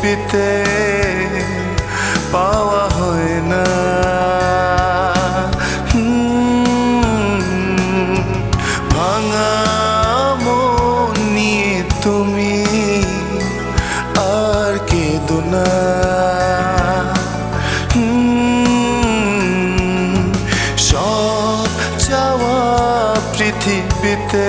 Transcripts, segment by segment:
পৃথিবীতে পাওয়া হয় না। ভাঙা তুমি আর পৃথিবীতে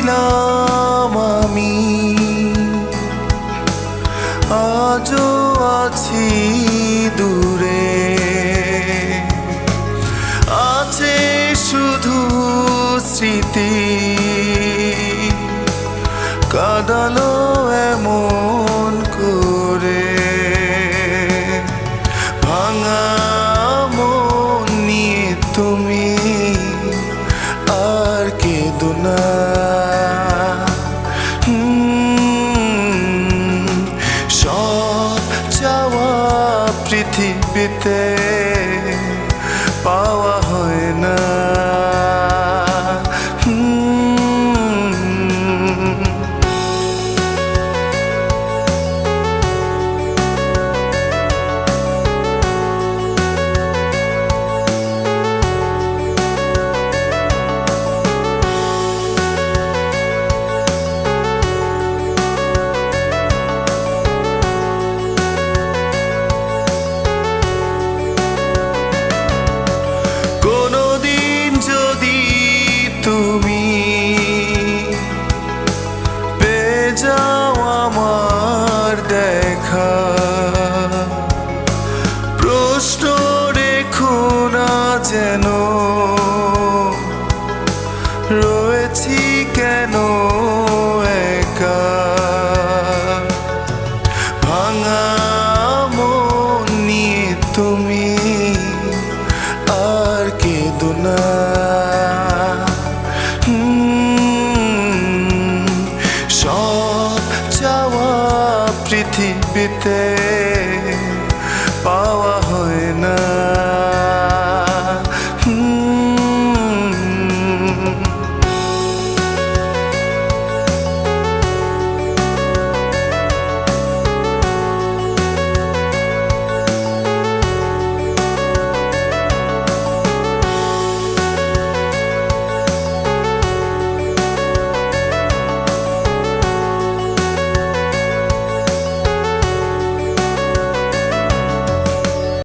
ছিলাম আমি। আজও আছি দূরে। আছে শুধু স্মৃতি। কাদালো এমন করে। ভাঙা নিয়ে তুমি আর কেঁদো না। পৃথিবীতে প্রশ্ন রেখো না যেন। রয়েছি কেন ভাঙা নিয়ে তুমি আর সব পৃথিবীতে